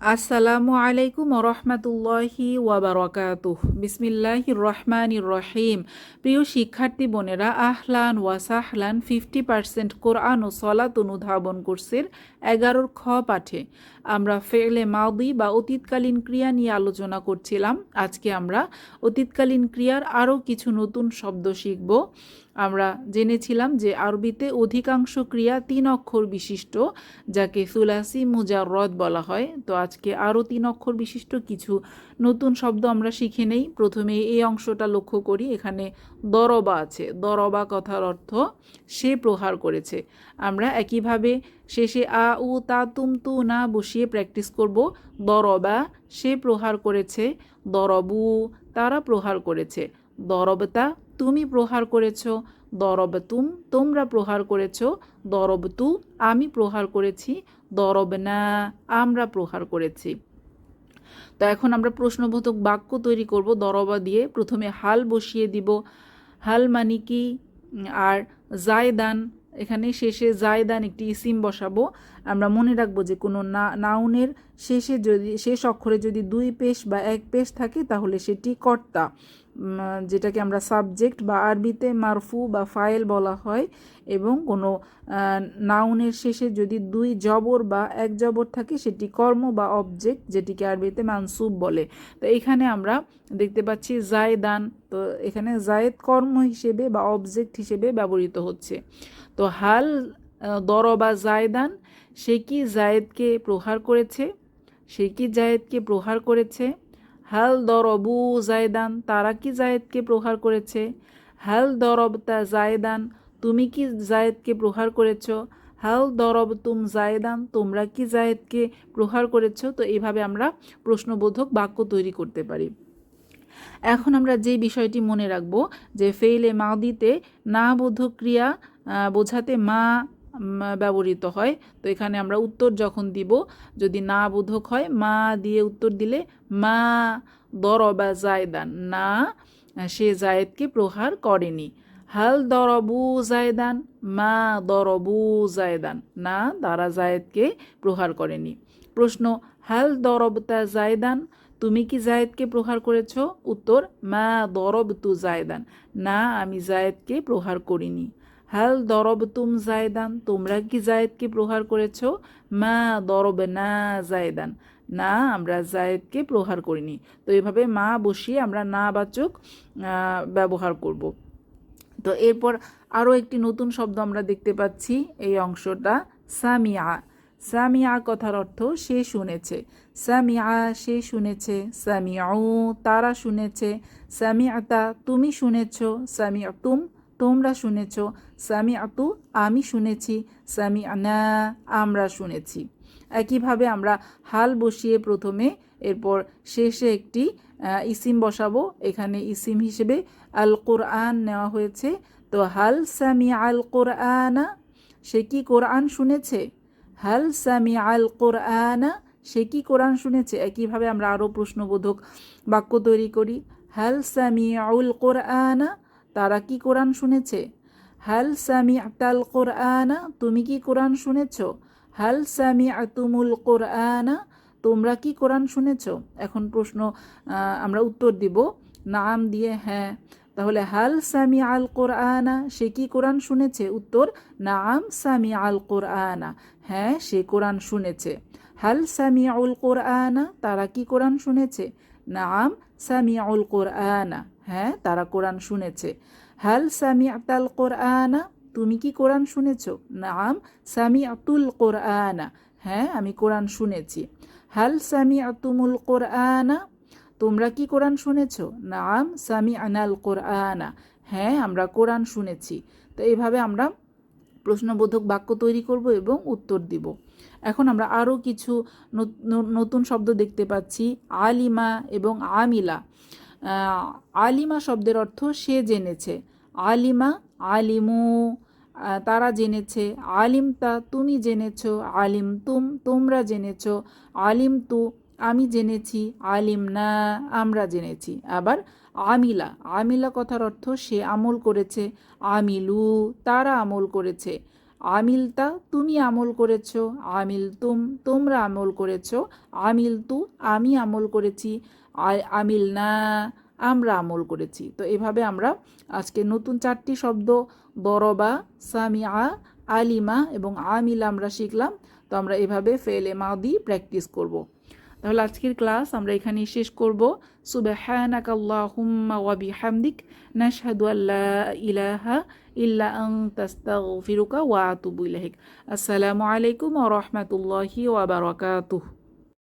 আসসালামু আলাইকুম রহমতুল্লাহি ওয়াবারকাতুহ। বিসমিল্লাহ রহমান রহিম প্রিয় শিক্ষার্থী বোনেরা, আহলান ওয়াসাহলান ফিফটি পার্সেন্ট কোরআন ও সলাত অনুধাবন কোর্সের এগারোর খ পাঠে আমরা ফেলে মাউদি বা অতীতকালীন ক্রিয়া নিয়ে আলোচনা করছিলাম। আজকে আমরা অতীতকালীন ক্রিয়ার আরও কিছু নতুন শব্দ শিখব। আমরা জেনেছিলাম যে আরবিতে অধিকাংশ ক্রিয়া তিন অক্ষর বিশিষ্ট, যাকে সুলাসি মুজাররদ বলা হয়। তো আজকে আরও তিন অক্ষর বিশিষ্ট কিছু নতুন শব্দ আমরা শিখে নেই। প্রথমে এই অংশটা লক্ষ্য করি, এখানে দরবা আছে। দরবা কথার অর্থ সে প্রহার করেছে। আমরা একইভাবে শেষে আ, উ, তা, তুম, তু, না বসিয়ে প্র্যাকটিস করব। দরবা সে প্রহার করেছে, দরবু তারা প্রহার করেছে। দরবতা তুমি প্রহার করেছ দরব তুম তোমরা প্রহার করেছ দরব তু আমি প্রহার করেছি দরব না আমরা প্রহার করেছি। তো এখন আমরা প্রশ্নবোধক বাক্য তৈরি করব, দরবা দিয়ে। প্রথমে হাল বসিয়ে দিব। হাল মানে কি? আর জায়দান, এখানে শেষে জায়দান একটি ইসিম বসাবো। আমরা মনে রাখব যে কোনো না, নাউনের শেষে যদি, শেষ অক্ষরে যদি দুই পেশ বা এক পেশ থাকে, তাহলে সেটি কর্তা। যেটাকে আমরা সাবজেক্ট বা আরবিতে মারফু বা ফাইল বলা হয় এবং কোনো নাউনের শেষে যদি দুই জবর বা এক জবর থাকে, সেটি কর্ম বা অবজেক্ট যেটিকে আরবিতে মানসুব বলে। তো এখানে আমরা দেখতে পাচ্ছি জায়দান, তো এখানে জায়েদ কর্ম হিসেবে বা অবজেক্ট হিসেবে ব্যবহৃত হচ্ছে। তো হাল দরবা জায়দান, সে কি জায়েদকে প্রহার করেছে? সে কি জায়েদকে প্রহার করেছে? হাল দরবু জায়দান, তারা কি জায়েদকে প্রহার করেছে? হাল দরব তা জায়দান, তুমি কি জায়েদকে প্রহার করেছ? হাল দরব তুম জায়দান, তোমরা কি জায়েদকে প্রহার করেছ? তো এইভাবে আমরা প্রশ্নবোধক বাক্য তৈরি করতে পারি। এখন আমরা যে বিষয়টি মনে রাখব, যে ফেইলে মাদিতে না বোধক ক্রিয়া বোঝাতে মা ব্যবহৃত হয়। তো এখানে আমরা উত্তর যখন দিব, যদি না বোধক হয়, মা দিয়ে উত্তর দিলে মা দরবা জায়দান, না, সে জায়েদকে প্রহার করেনি। হাল দরবু জায়দান, মা দরবু জায়দান, না, তারা জায়েদকে প্রহার করেনি। প্রশ্ন, হাল দরবতা জায়দান, তুমি কি জায়েদকে প্রহার করেছ? উত্তর, মা দরব তু জায়দান, না, আমি জায়েদকে প্রহার করিনি। হাল দরব তুম জায়দান তোমরা কি জায়েদকে প্রহার করেছ? মা দরব না জায়দান না, আমরা জায়েদকে প্রহার করিনি। তো এভাবে মা বসিয়ে আমরা না বাচক ব্যবহার করব। তো এরপর আরও একটি নতুন শব্দ আমরা দেখতে পাচ্ছি এই অংশটা, সামিয়া। সামিয়া কথার অর্থ সে শুনেছে। সামিয়া, সে শুনেছে। সামিয়াউ তারা শুনেছে। সামিয়াতা তুমি শুনেছ। সামিয়া তুম তোমরা শুনেছ সামি আতু আমি শুনেছি সামি আনা আমরা শুনেছি। একইভাবে আমরা হাল বসিয়ে প্রথমে, এরপর শেষে একটি ইসিম বসাবো। এখানে ইসিম হিসেবে আল কোরআন নেওয়া হয়েছে। তো হাল সামি আল কোরআনা সে কি কোরআন শুনেছে? হাল সামি আল কোরআনা সে কি কোরআন শুনেছে? একইভাবে আমরা আরও প্রশ্নবোধক বাক্য তৈরি করি। হাল সামি আউল কোরআনা তারা কি কোরআন শুনেছে? হাল সামি আতাল কোরআনা, তুমি কি কোরআন শুনেছ? হাল সামি আতুমুল কোরআনা, তোমরা কি কোরআন শুনেছ? এখন প্রশ্ন আমরা উত্তর দিব। নাম দিয়ে হ্যাঁ। তাহলে হাল সামি আল কোরআনা, সে কি কোরআন শুনেছে? উত্তর, নাম সামি আল কোরআনা। হ্যাঁ সে কোরআন শুনেছে। হাল সামি আউল কোরআনা, তারা কি কোরআন শুনেছে? নাম সামি আউল কোরআনা। হ্যাঁ তারা কোরআন শুনেছে। হাল সামি আতাল কোরআনা? তুমি কি কোরআন শুনেছ? নাম সামি আতুল কোরআনা। হ্যাঁ আমি কোরআন শুনেছি। হাল সামি আতুমুল কোরআনা? তোমরা কি কোরআন শুনেছ? নাম সামি আনাল কোরআনা। হ্যাঁ আমরা কোরআন শুনেছি। তো এইভাবে আমরা প্রশ্নবোধক বাক্য তৈরি করব এবং উত্তর দিব। এখন আমরা আরও কিছু নতুন শব্দ দেখতে পাচ্ছি। আলিমা এবং আমিলা। আলিমা শব্দের অর্থ সে জেনেছে। আলিমা, আলিমু তারা জেনেছে। আলিম তা তুমি জেনেছ। আলিম তুম, তোমরা জেনেছ। আলিম তু, আমি জেনেছি। আলিম না, আমরা জেনেছি। আবার আমিলা আমিলা কথার অর্থ সে আমল করেছে। আমিলু, তারা আমল করেছে। আমিলতা তুমি আমল করেছ। আমিল তুম, তোমরা আমল করেছ। আমিল তু, আমি আমল করেছি। আমিল না, আমরা আমল করেছি। তো এভাবে আমরা আজকে নতুন চারটি শব্দ, দরবা, সামিআ, আলিমা এবং আমিল আমরা শিখলাম। তো আমরা এভাবে ফেলে মাদি প্র্যাকটিস করব। তাহলে আজকের ক্লাস আমরা এখানেই শেষ করব সুবহানাকা আল্লাহুম্মা ওয়া বিহামদিক নাশহাদু আল্লা ইলাহা ইল্লা আনতা আস্তাগফিরুকা ওয়া আতুবু ইলাইক আসসালামু আলাইকুম ওয়া রাহমাতুল্লাহি ওয়া বারাকাতুহু